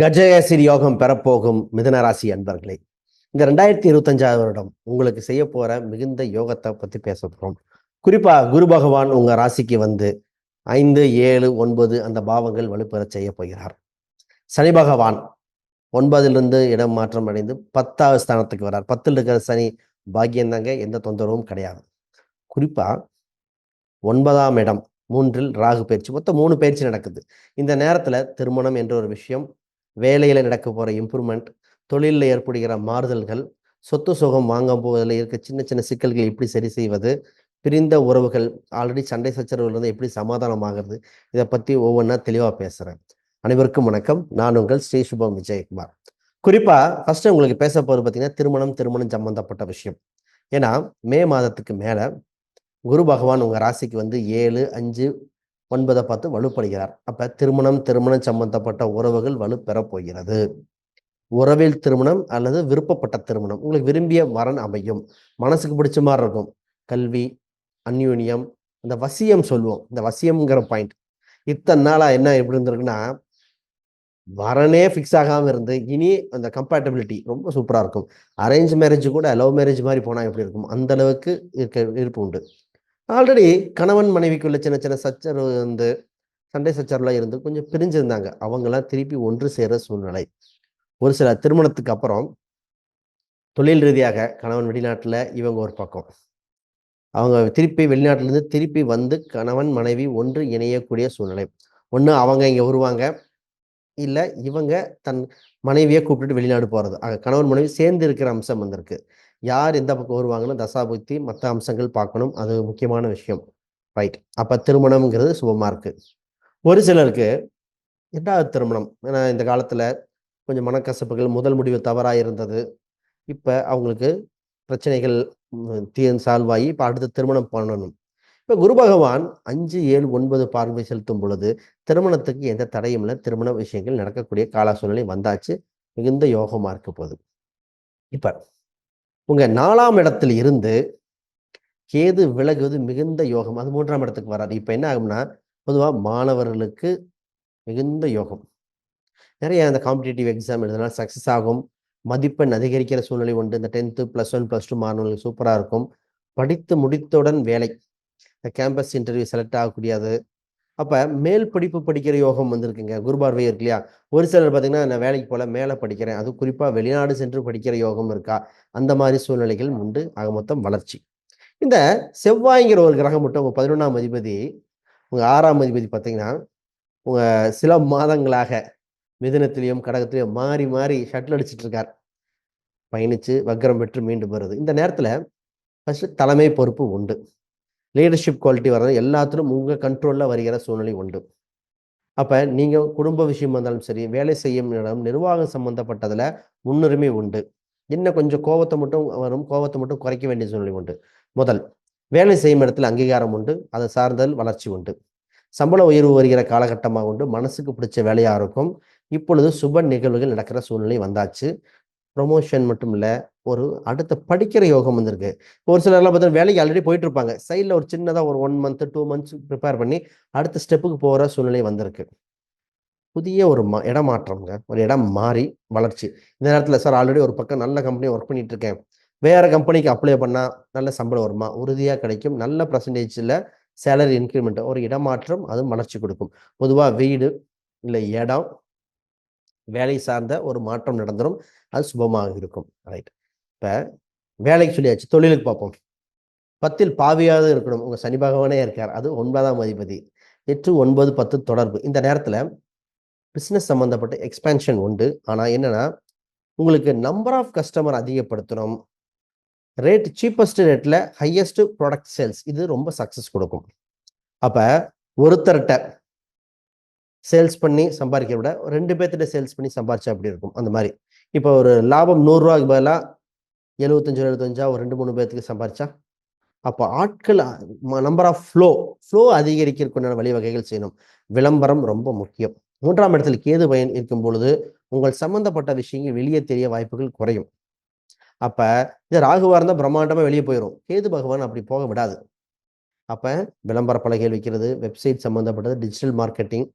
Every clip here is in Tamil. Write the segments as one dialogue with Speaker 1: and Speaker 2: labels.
Speaker 1: கஜயசிர் யோகம் பெறப்போகும் மிதனராசி அன்பர்களே இந்த ரெண்டாயிரத்தி இருபத்தஞ்சாவது வருடம் உங்களுக்கு செய்ய போற மிகுந்த யோகத்தை பத்தி பேச போறோம். குறிப்பா குரு பகவான் உங்க ராசிக்கு வந்து ஐந்து ஏழு ஒன்பது அந்த பாவங்கள் வலுப்பெற செய்ய போகிறார். சனி பகவான் ஒன்பதிலிருந்து இடம் மாற்றம் அடைந்து பத்தாவது ஸ்தானத்துக்கு வரார். பத்தில் இருக்கிற சனி பாக்கியம் தாங்க எந்த தொந்தரவும் கிடையாது. குறிப்பா ஒன்பதாம் இடம் மூன்றில் ராகு பயிற்சி. மொத்தம் மூணு பயிற்சி நடக்குது. இந்த நேரத்துல திருமணம் என்ற ஒரு விஷயம் வேலையில் நடக்க போகிற இம்ப்ரூவ்மெண்ட் தொழிலில் ஏற்படுகிற மாறுதல்கள் சொத்து சுகம் வாங்கும் போவதில் இருக்க சின்ன சின்ன சிக்கல்களை எப்படி சரி செய்வது பிரிந்த உறவுகள் ஆல்ரெடி சண்டை சச்சரவுலேருந்து எப்படி சமாதானமாகிறது இதை பற்றி ஒவ்வொன்றா தெளிவாக பேசுகிறேன் அனைவருக்கும் வணக்கம். நான் உங்கள் ஸ்ரீ சுபம் விஜயகுமார். குறிப்பாக ஃபஸ்ட்டு உங்களுக்கு பேச போகிறது பார்த்தீங்கன்னா திருமணம் திருமணம் சம்மந்தப்பட்ட விஷயம். ஏன்னா மே மாதத்துக்கு மேலே குரு பகவான் உங்கள் ராசிக்கு வந்து ஏழு அஞ்சு ஒன்பதை பார்த்து வலுப்படுகிறார். அப்ப திருமணம் திருமணம் சம்பந்தப்பட்ட உறவுகள் வலு பெறப் போகிறது. உறவில் திருமணம் அல்லது விருப்பப்பட்ட திருமணம். உங்களுக்கு விரும்பிய வரன் அமையும். மனசுக்கு பிடிச்ச மாதிரி இருக்கும். கல்வி அந்யூன்யம் இந்த வசியம் சொல்லுவோம். இந்த வசியம்ங்கிற பாயிண்ட் இத்தனை நாளா என்ன எப்படி இருந்திருக்குன்னா வரனே ஃபிக்ஸ் ஆகாம இருந்து இனி அந்த கம்பேட்டபிலிட்டி ரொம்ப சூப்பரா இருக்கும். அரேஞ்ச் மேரேஜ் கூட லவ் மேரேஜ் மாதிரி போனா எப்படி இருக்கும்? அந்த அளவுக்கு இருக்க இருப்பு உண்டு. ஆல்ரெடி கணவன் மனைவிக்குள்ள சின்ன சின்ன சச்சரவு வந்து சண்டை சச்சரவுலாம் இருந்து கொஞ்சம் பிரிஞ்சிருந்தாங்க. அவங்கெல்லாம் திருப்பி ஒன்று சேர சூழ்நிலை. ஒரு சில திருமணத்துக்கு அப்புறம் தொழில் ரீதியாக கணவன் வெளிநாட்டில் இவங்க ஒரு பக்கம். அவங்க திருப்பி வெளிநாட்டிலேருந்து திருப்பி வந்து கணவன் மனைவி ஒன்று இணையக்கூடிய சூழ்நிலை. ஒன்று அவங்க இங்கே வருவாங்க. இல்லை இவங்க தன் மனைவியை கூப்பிட்டுட்டு வெளிநாடு போகிறது ஆக கணவன் மனைவி சேர்ந்து இருக்கிற அம்சம் வந்திருக்கு. யார் எந்த பக்கம் வருவாங்கன்னு தசாபுத்தி மற்ற அம்சங்கள் பார்க்கணும். அது முக்கியமான விஷயம். ரைட் அப்போ திருமணம்ங்கிறது சுபமாக இருக்குது ஒரு சிலருக்கு ரெண்டாவது திருமணம். ஏன்னா இந்த காலத்தில் கொஞ்சம் மனக்கசப்புகள் முதல் முடிவு தவறாக இருந்தது. இப்போ அவங்களுக்கு பிரச்சனைகள் தீன் சால்வாகி இப்போ அடுத்து திருமணம் பண்ணணும். இப்போ குரு பகவான் அஞ்சு ஏழு ஒன்பது பார்வை செலுத்தும் பொழுது திருமணத்துக்கு எந்த தடையும் இல்லை. திருமண விஷயங்கள் நடக்கக்கூடிய கால சூழ்நிலை வந்தாச்சு. மிகுந்த யோகமாக இருக்க போகுது. இப்போ உங்கள் நாலாம் இடத்துல இருந்து கேது விலகுவது மிகுந்த யோகம். அது மூன்றாம் இடத்துக்கு வராது. இப்போ என்ன ஆகும்னா பொதுவாக மாணவர்களுக்கு மிகுந்த யோகம். நிறைய அந்த காம்படிட்டிவ் எக்ஸாம் எழுதினா சக்ஸஸ் ஆகும். மதிப்பெண் அதிகரிக்கிற சூழ்நிலை உண்டு. இந்த tenth plus one plus two மாணவர்களுக்கு சூப்பராக இருக்கும். படித்து முடித்தவுடன் வேலை. இந்த கேம்பஸ் இன்டர்வியூ செலக்ட் ஆகக்கூடியது. அப்போ மேல் படிப்பு படிக்கிற யோகம் வந்திருக்குங்க. குருபார்வை இருக்கு இல்லையா? ஒரு சிலர் பார்த்தீங்கன்னா நான் வேலைக்கு போல மேலே படிக்கிறேன். அது குறிப்பாக வெளிநாடு சென்று படிக்கிற யோகம் இருக்கா? அந்த மாதிரி சூழ்நிலைகள் உண்டு. ஆக மொத்தம் வளர்ச்சி. இந்த செவ்வாய்ங்கிற ஒரு கிரகம் மட்டும் உங்கள் பதினொன்றாம் அதிபதி உங்கள் ஆறாம் அதிபதி பார்த்தீங்கன்னா உங்கள் சில மாதங்களாக மிதனத்திலையும் கடகத்திலையும் மாறி மாறி ஷட்டில் அடிச்சிட்டு இருக்கார். பயணித்து வக்கரம் பெற்று மீண்டும் வருது இந்த நேரத்தில் ஃபஸ்ட்டு தலைமை பொறுப்பு உண்டு. லீடர்ஷிப் குவாலிட்டி வர்றது எல்லாத்திலும் உங்கள் கண்ட்ரோலில் வருகிற சூழ்நிலை உண்டு. அப்போ நீங்கள் குடும்ப விஷயம் இருந்தாலும் சரி வேலை செய்யும் இடம் நிர்வாகம் சம்மந்தப்பட்டதில் முன்னுரிமை உண்டு. இன்னும் கொஞ்சம் கோவத்தை மட்டும் வரும் கோவத்தை மட்டும் குறைக்க வேண்டிய சூழ்நிலை உண்டு. முதல் வேலை செய்யும் இடத்துல அங்கீகாரம் உண்டு. அதை சார்ந்தல் வளர்ச்சி உண்டு. சம்பள உயர்வு வருகிற காலகட்டமாக உண்டு. மனசுக்கு பிடிச்ச வேலையாக இருக்கும். இப்பொழுது சுப நிகழ்வுகள் நடக்கிற சூழ்நிலை வந்தாச்சு. ப்ரொமோஷன் மட்டும் இல்லை ஒரு அடுத்த படிக்கிற யோகம் வந்திருக்கு. ஒரு சிலர்லாம் பார்த்தா வேலைக்கு ஆல்ரெடி போயிட்டு இருப்பாங்க சைடில் ஒரு சின்னதாக ஒரு one month two months prepare பண்ணி அடுத்த ஸ்டெப்புக்கு போகிற சூழ்நிலை வந்திருக்கு. புதிய ஒரு மா இடமாற்றம்ங்க. ஒரு இடம் மாறி வளர்ச்சி. இந்த நேரத்தில் சார் ஆல்ரெடி ஒரு பக்கம் நல்ல கம்பெனி ஒர்க் பண்ணிட்டு இருக்கேன் வேற கம்பெனிக்கு அப்ளை பண்ணால் நல்ல சம்பளம் வருமா? உறுதியாக கிடைக்கும். நல்ல பர்சன்டேஜில் சேலரி இன்க்ரிமெண்ட் ஒரு இடமாற்றம் அதுவும் வளர்ச்சி கொடுக்கும். பொதுவாக வீடு இல்லை இடம் வேலை சார்ந்த ஒரு மாற்றம் நடந்துடும் அது சுபமாக இருக்கும். ரைட் இப்போ வேலைக்கு சொல்லியாச்சு. தொழிலுக்கு பார்ப்போம் பத்தில் பாவியாவது இருக்கணும். உங்கள் சனி பகவானே இருக்கார். அது ஒன்பதாம் அதிபதி. எட்டு ஒன்பது பத்து தொடர்பு. இந்த நேரத்தில் பிஸ்னஸ் சம்மந்தப்பட்ட எக்ஸ்பேன்ஷன் உண்டு. ஆனால் என்னென்னா உங்களுக்கு நம்பர் ஆஃப் கஸ்டமர் அதிகப்படுத்தணும். ரேட் சீப்பஸ்ட் ரேட்டில் ஹையஸ்ட் ப்ராடக்ட் சேல்ஸ் இது ரொம்ப சக்ஸஸ் கொடுக்கும். அப்போ ஒருத்தர்கிட்ட சேல்ஸ் பண்ணி சம்பாதிக்க விட ரெண்டு பேர்த்திட்ட சேல்ஸ் பண்ணி சம்பாரிச்சா அப்படி இருக்கும்? அந்த மாதிரி. இப்போ ஒரு லாபம் நூறுரூவாக்கு பதிலாக எழுபத்தஞ்சு எழுபத்தஞ்சா ஒரு ரெண்டு மூணு பேர்த்துக்கு சம்பாரிச்சா? அப்போ ஆட்கள் நம்பர் ஆஃப் ஃப்ளோ ஃப்ளோ அதிகரிக்கிறதுக்குண்டான வழிவகைகள் செய்யணும். விளம்பரம் ரொம்ப முக்கியம். மூன்றாம் இடத்துல கேது பயன் இருக்கும் பொழுது உங்கள் சம்பந்தப்பட்ட விஷயங்கள் வெளியே தெரிய வாய்ப்புகள் குறையும். அப்போ இது ராகுவா இருந்தால் பிரம்மாண்டமாக வெளியே போயிடும் கேது பகவான் அப்படி போக விடாது. அப்போ விளம்பர பலகைகள் வைக்கிறது வெப்சைட் சம்மந்தப்பட்டது டிஜிட்டல் மார்க்கெட்டிங்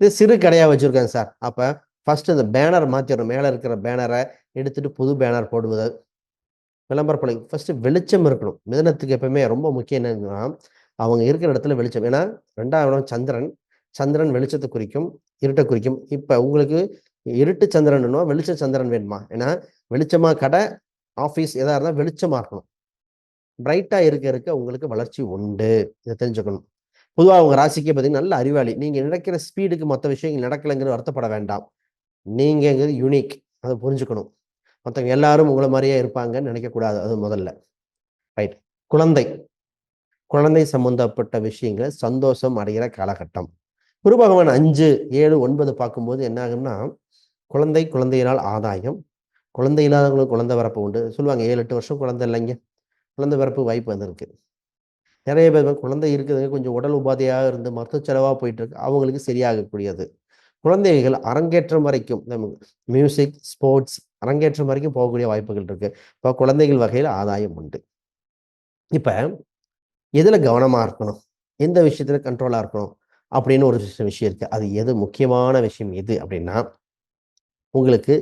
Speaker 1: இது சிறு கடையாக வச்சுருக்கேன் சார். அப்போ ஃபஸ்ட்டு இந்த பேனர் மாற்றிடணும் மேலே இருக்கிற பேனரை எடுத்துகிட்டு புது பேனர் போடுவது. விளம்பர ஃபஸ்ட்டு வெளிச்சம் இருக்கணும். மிதனத்துக்கு எப்பவுமே ரொம்ப முக்கியம் என்னன்னா அவங்க இருக்கிற இடத்துல வெளிச்சம். ஏன்னா ரெண்டாவது இடம் சந்திரன். சந்திரன் வெளிச்சத்தை குறிக்கும் இருட்டை குறிக்கும். இப்போ உங்களுக்கு இருட்டு சந்திரன்னா வெளிச்ச சந்திரன் வேணுமா? ஏன்னா வெளிச்சமாக கடை ஆஃபீஸ் எதாக இருந்தால் வெளிச்சமாக இருக்கணும். பிரைட்டாக இருக்க இருக்க உங்களுக்கு வளர்ச்சி உண்டு. இதை தெரிஞ்சுக்கணும். பொதுவாக உங்க ராசிக்கே பார்த்தீங்கன்னா நல்ல அறிவாளி. நீங்க நடக்கிற ஸ்பீடுக்கு மற்ற விஷயங்கள் நடக்கலைங்கிறது வருத்தப்பட வேண்டாம். நீங்கிறது யூனிக் அதை புரிஞ்சுக்கணும். மற்றவங்க எல்லாரும் உங்களை மாதிரியே இருப்பாங்கன்னு நினைக்கக்கூடாது. அது முதல்ல. ரைட் குழந்தை. குழந்தை சம்பந்தப்பட்ட விஷயங்கள் சந்தோஷம் அடைகிற காலகட்டம். குரு பகவான் அஞ்சு ஏழு ஒன்பது பார்க்கும்போது என்ன ஆகும்னா குழந்தை குழந்தையினால் ஆதாயம். குழந்தை இல்லாதவங்களுக்கு குழந்தை பிறப்பு உண்டு. சொல்லுவாங்க ஏழு எட்டு வருஷம் குழந்தை இல்லைங்க. குழந்தை பிறப்பு வாய்ப்பு வந்திருக்கு. நிறைய பேர் குழந்தை இருக்குதுங்க கொஞ்சம் உடல் உபாதையாக இருந்து மருத்துவ செலவாக போயிட்டு இருக்கு அவங்களுக்கு சரியாகக்கூடியது. குழந்தைகள் அரங்கேற்றம் வரைக்கும் மியூசிக் ஸ்போர்ட்ஸ் அரங்கேற்றம் வரைக்கும் போகக்கூடிய வாய்ப்புகள் இருக்கு. இப்போ குழந்தைகள் வகையில் ஆதாயம் உண்டு. இப்போ எதில் கவனமாக இருக்கணும்? எந்த விஷயத்துல கண்ட்ரோலாக இருக்கணும்? அப்படின்னு ஒரு விஷயம் இருக்கு. அது எது முக்கியமான விஷயம் எது அப்படின்னா உங்களுக்கு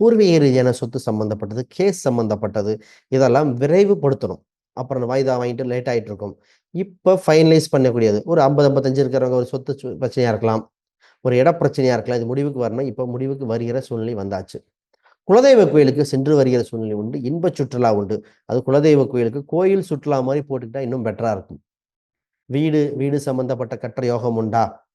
Speaker 1: பூர்வீக ரீதியான சொத்து சம்பந்தப்பட்டது கேஸ் சம்பந்தப்பட்டது இதெல்லாம் விரைவுபடுத்தணும். அப்புறம் வாய்தா வாங்கிட்டு லேட் ஆகிட்டு இருக்கும் இப்போ ஃபைனலைஸ் பண்ணக்கூடியது. ஒரு ஐம்பது ஐம்பத்தஞ்சு இருக்கிறவங்க ஒரு சொத்து சு- இருக்கலாம். ஒரு இட பிரச்சனையாக இருக்கலாம். இது முடிவுக்கு வரணும். இப்போ முடிவுக்கு வருகிற சூழ்நிலை வந்தாச்சு. குலதெய்வ கோயிலுக்கு சென்று வருகிற சூழ்நிலை உண்டு. இன்ப சுற்றுலா உண்டு. அது குலதெய்வ கோயிலுக்கு கோயில் சுற்றுலா மாதிரி போட்டுக்கிட்டா இன்னும் பெட்டராக இருக்கும். வீடு வீடு சம்பந்தப்பட்ட கற்ற யோகம் உண்டா?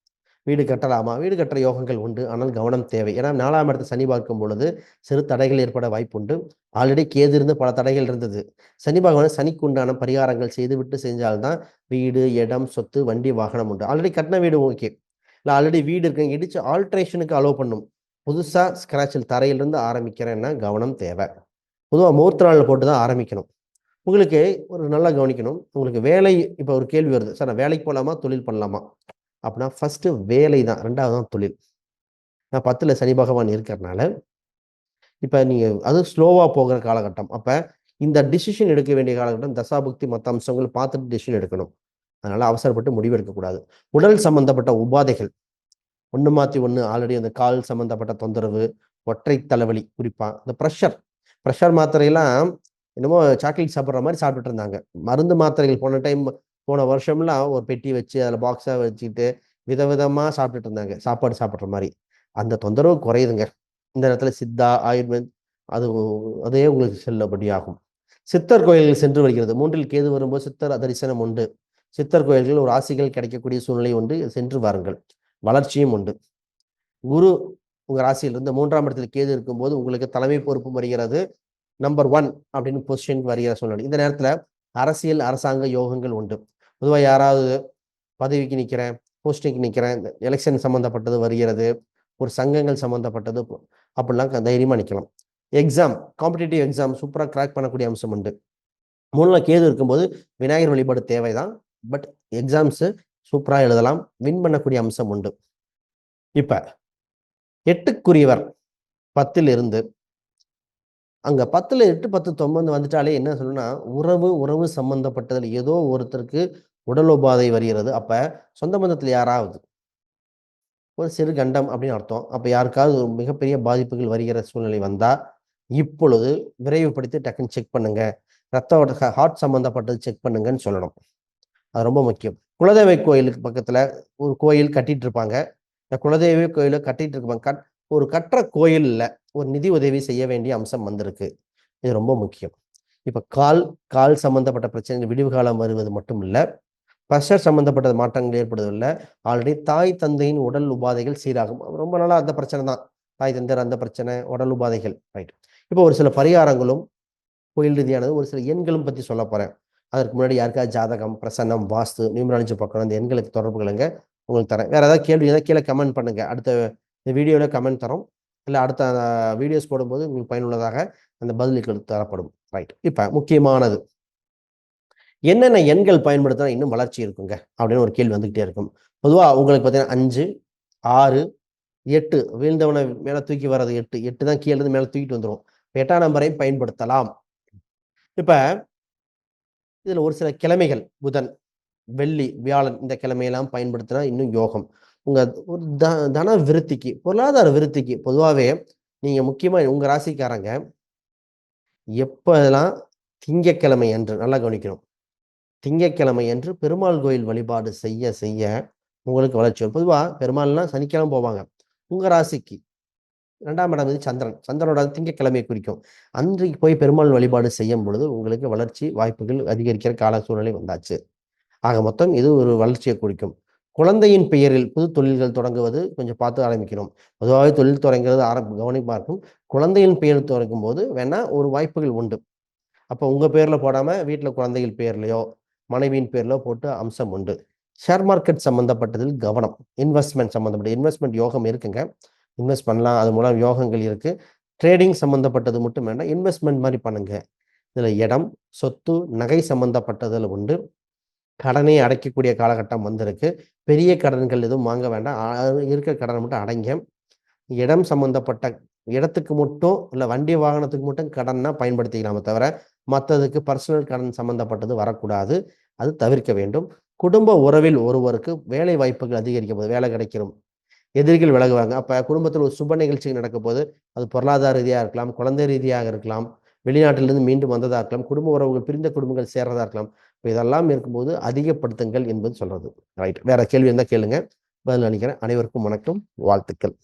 Speaker 1: வீடு கட்டலாமா? வீடு கட்டுற யோகங்கள் உண்டு ஆனால் கவனம் தேவை. ஏன்னா நாலாம் இடத்தை சனி பார்க்கும் பொழுது சிறு தடைகள் ஏற்பட வாய்ப்புண்டு. ஆல்ரெடி கேது இருந்து பல தடைகள் இருந்தது. சனி பகவான் சனிக்கு உண்டான பரிகாரங்கள் செய்துவிட்டு செஞ்சால்தான் வீடு இடம் சொத்து வண்டி வாகனம் உண்டு. ஆல்ரெடி கட்டின வீடு ஓகே. இல்லை ஆல்ரெடி வீடு இருக்கு. இடிச்சு ஆல்ட்ரேஷனுக்கு அலோவ் பண்ணும். புதுசாக ஸ்கிராச்சில் தரையிலிருந்து ஆரம்பிக்கிறேன்னா கவனம் தேவை. பொதுவாக மூர்த்த நாளில் போட்டு தான் ஆரம்பிக்கணும். உங்களுக்கு ஒரு நல்லா கவனிக்கணும். உங்களுக்கு வேலை இப்போ ஒரு கேள்வி வருது. சார் நான் வேலைக்கு போகலாமா தொழில் பண்ணலாமா? அப்படின்னா ஃபர்ஸ்ட் வேலை தான் ரெண்டாவது தான் தொழில். நான் பத்தில் சனி பகவான் இருக்கிறனால இப்போ நீங்கள் அது ஸ்லோவாக போகிற காலகட்டம். அப்போ இந்த டிசிஷன் எடுக்க வேண்டிய காலகட்டம் தசாபக்தி மற்ற அம்சங்கள் பார்த்துட்டு டிசிஷன் எடுக்கணும். அதனால் அவசரப்பட்டு முடிவு எடுக்கக்கூடாது. உடல் சம்பந்தப்பட்ட உபாதைகள். ஒன்று மாற்றி ஒன்று ஆல்ரெடி அந்த கால் சம்பந்தப்பட்ட தொந்தரவு ஒற்றை தலைவலி குறிப்பாக இந்த ப்ரெஷர் ப்ரெஷர் மாத்திரையெல்லாம் என்னமோ சாக்லேட் சாப்பிட்ற மாதிரி சாப்பிட்டுட்டு இருந்தாங்க. மருந்து மாத்திரைகள் போன டைம் போன வருஷம்லாம் ஒரு பெட்டி வச்சு அதில் பாக்ஸாக வச்சுக்கிட்டு விதவிதமாக சாப்பிட்டுட்டு இருந்தாங்க. சாப்பாடு சாப்பிட்ற மாதிரி. அந்த தொந்தரவு குறையுதுங்க. இந்த இடத்துல சித்தா ஆயுர்வேத் அது அதே உங்களுக்கு செல்லபடியாகும். சித்தர் கோயில்கள் சென்று வருகிறது. மூன்றில் கேது வரும்போது சித்தர் தரிசனம் உண்டு. சித்தர் கோயில்கள் ஒரு ஆசிகள் கிடைக்கக்கூடிய சூழ்நிலை உண்டு. சென்று வாருங்கள். வளர்ச்சியும் உண்டு. குரு உங்கள் ராசியிலிருந்து மூன்றாம் இடத்துல கேது இருக்கும்போது உங்களுக்கு தலைமை பொறுப்பு வருகிறது. நம்பர் ஒன் அப்படின்னு பொசிஷன் வருகிற சூழ்நிலை. இந்த நேரத்தில் அரசியல் அரசாங்க யோகங்கள் உண்டு. பொதுவாக யாராவது பதவிக்கு நிற்கிறேன் போஸ்டிங்க்கு நிற்கிறேன் எலெக்ஷன் சம்மந்தப்பட்டது வருகிறது ஒரு சங்கங்கள் சம்மந்தப்பட்டது அப்படிலாம் க- நிற்கலாம் எக்ஸாம் காம்படிட்டிவ் எக்ஸாம் சூப்பராக கிராக் பண்ணக்கூடிய அம்சம் உண்டு. மூணில் கேது இருக்கும்போது விநாயகர் வழிபாடு தேவைதான் பட் எக்ஸாம்ஸு சூப்பராக எழுதலாம் வின் பண்ணக்கூடிய அம்சம் உண்டு. இப்போ எட்டுக்குரியவர் பத்தில் இருந்து அங்க பத்துல எட்டு பத்து தொம்பது வந்துட்டாலே என்ன சொல்லணும்னா உறவு உறவு சம்பந்தப்பட்டதுல ஏதோ ஒருத்தருக்கு உடல் உபாதை வருகிறது. அப்ப சொந்த பந்தத்தில் யாராவது ஒரு சிறு கண்டம் அப்படின்னு அர்த்தம். அப்ப யாருக்காவது ஒரு மிகப்பெரிய பாதிப்புகள் வருகிற சூழ்நிலை வந்தா இப்பொழுது விரைவுபடுத்தி டக்குன்னு செக் பண்ணுங்க. ரத்த ஹார்ட் சம்பந்தப்பட்டது செக் பண்ணுங்கன்னு சொல்லணும். அது ரொம்ப முக்கியம். குலதெய்வ கோயிலுக்கு பக்கத்துல ஒரு கோயில் கட்டிட்டு இருப்பாங்க. இந்த குலதெய்வ கோயிலை கட்டிட்டு இருப்பாங்க. கட் ஒரு கற்ற கோயிலில் ஒரு நிதி உதவி செய்ய வேண்டிய அம்சம் வந்திருக்கு. இது ரொம்ப முக்கியம். இப்போ கால் கால் சம்பந்தப்பட்ட பிரச்சனைகள் விடிவு காலம் வருவது மட்டும் இல்லை ப்ரெஷர் சம்பந்தப்பட்ட மாற்றங்கள் ஏற்படுவதில்லை ஆல்ரெடி தாய் தந்தையின் உடல் உபாதைகள் சீராகும். ரொம்ப நாளா அந்த பிரச்சனை தான். தாய் தந்தையர் அந்த பிரச்சனை உடல் உபாதைகள். ரைட் இப்போ ஒரு சில பரிகாரங்களும் கோயில் ரீதியானது ஒரு சில எண்களும் பத்தி சொல்ல போறேன். அதற்கு முன்னாடி யாருக்காவது ஜாதகம் பிரசன்னம் வாஸ்து நியூமராலஜி பார்க்கணும் அந்த எண்களுக்கு தொடர்புகளுங்க உங்களுக்கு தரேன். வேற ஏதாவது கேள்வி ஏதாவது கீழே கமெண்ட் பண்ணுங்க. அடுத்த இந்த வீடியோவில் கமெண்ட் தரோம். இல்லை அடுத்த வீடியோஸ் போடும்போது உங்களுக்கு பயனுள்ளதாக அந்த பதில்கள் தரப்படும். ரைட். இப்போ முக்கியமானது. என்னென்ன எண்கள் பயன்படுத்தினா இன்னும் வளர்ச்சி இருக்குங்க? அப்படின்னு ஒரு கேள்வி வந்துக்கிட்டே இருக்கும். பொதுவாக உங்களுக்கு பார்த்தீங்கன்னா அஞ்சு ஆறு எட்டு வீழ்ந்தவனை மேலே தூக்கி வர்றது எட்டு எட்டு தான் கீழே இருந்து மேலே தூக்கிட்டு வந்துடும் எட்டாம் நம்பரையும் பயன்படுத்தலாம். இப்போ இதில் ஒரு சில கிழமைகள் புதன் வெள்ளி வியாழன் இந்த கிழமையெல்லாம் பயன்படுத்தினா இன்னும் யோகம். உங்கள் த தன விருத்திக்கு பொருளாதார விருத்திக்கு பொதுவாகவே நீங்கள் முக்கியமாக உங்கள் ராசிக்காரங்க எப்போதெல்லாம் திங்கக்கிழமை என்று நல்லா கவனிக்கணும். திங்கக்கிழமை என்று பெருமாள் கோயில் வழிபாடு செய்ய செய்ய உங்களுக்கு வளர்ச்சி வரும். பொதுவாக பெருமாள்லாம் சனிக்கிழமை போவாங்க. உங்கள் ராசிக்கு ரெண்டாம் இடம் வந்து சந்திரன். சந்திரனோட திங்கக்கிழமையை குறிக்கும். அன்றைக்கு போய் பெருமாள் வழிபாடு செய்யும் பொழுது உங்களுக்கு வளர்ச்சி வாய்ப்புகள் அதிகரிக்கிற கால சூழ்நிலை வந்தாச்சு. ஆக மொத்தம் இது ஒரு வளர்ச்சியை குறிக்கும். குழந்தையின் பெயரில் புது தொழில்கள் தொடங்குவது கொஞ்சம் பார்த்து ஆரம்பிக்கணும். பொதுவாகவே தொழில் தொடங்குறது ஆரம்ப கவனிப்பாக இருக்கும். குழந்தையின் பெயர் தொடங்கும் போது வேணா ஒரு வாய்ப்புகள் உண்டு. அப்போ உங்க பேர்ல போடாம வீட்டில் குழந்தைகள் பேர்லையோ மனைவியின் பேர்ல போட்டு அம்சம் உண்டு. ஷேர் மார்க்கெட் சம்பந்தப்பட்டதில் கவனம். இன்வெஸ்ட்மெண்ட் சம்பந்தப்பட்ட இன்வெஸ்ட்மெண்ட் யோகம் இருக்குங்க. இன்வெஸ்ட் பண்ணலாம். அது மூலம் யோகங்கள் இருக்கு. ட்ரேடிங் சம்பந்தப்பட்டது மட்டும் வேண்டாம். இன்வெஸ்ட்மெண்ட் மாதிரி பண்ணுங்க. இதுல இடம் சொத்து நகை சம்பந்தப்பட்டதில் உண்டு. கடனை அடைக்கக்கூடிய காலகட்டம் வந்திருக்கு. பெரிய கடன்கள் எதுவும் வாங்க வேண்டாம். இருக்கிற கடனை மட்டும் அடைங்க. இடம் சம்பந்தப்பட்ட இடத்துக்கு மட்டும் இல்லை வண்டி வாகனத்துக்கு மட்டும் கடன்னா பயன்படுத்திக்கலாமே தவிர மற்றதுக்கு பர்சனல் கடன் சம்பந்தப்பட்டது வரக்கூடாது. அது தவிர்க்க வேண்டும். குடும்ப உறவில் ஒருவருக்கு வேலை வாய்ப்புகள் அதிகரிக்கும் போது வேலை கிடைக்கிறோம் எதிரிகள் விலகுவாங்க. அப்போ குடும்பத்தில் ஒரு சுப நிகழ்ச்சி நடக்க போது அது பொருளாதார ரீதியாக இருக்கலாம் குழந்தை ரீதியாக இருக்கலாம் வெளிநாட்டிலிருந்து மீண்டும் வந்ததாக இருக்கலாம் குடும்ப உறவுகள் பிரிந்த குடும்பங்கள் சேர்றதா இருக்கலாம் இப்ப இதெல்லாம் இருக்கும்போது அதிகப்படுத்துங்கள் என்பது சொல்றது. ரைட் வேற கேள்வி இருந்தால் கேளுங்க. பதில் அளிக்கிறேன். அனைவருக்கும் வணக்கம். வாழ்த்துக்கள்.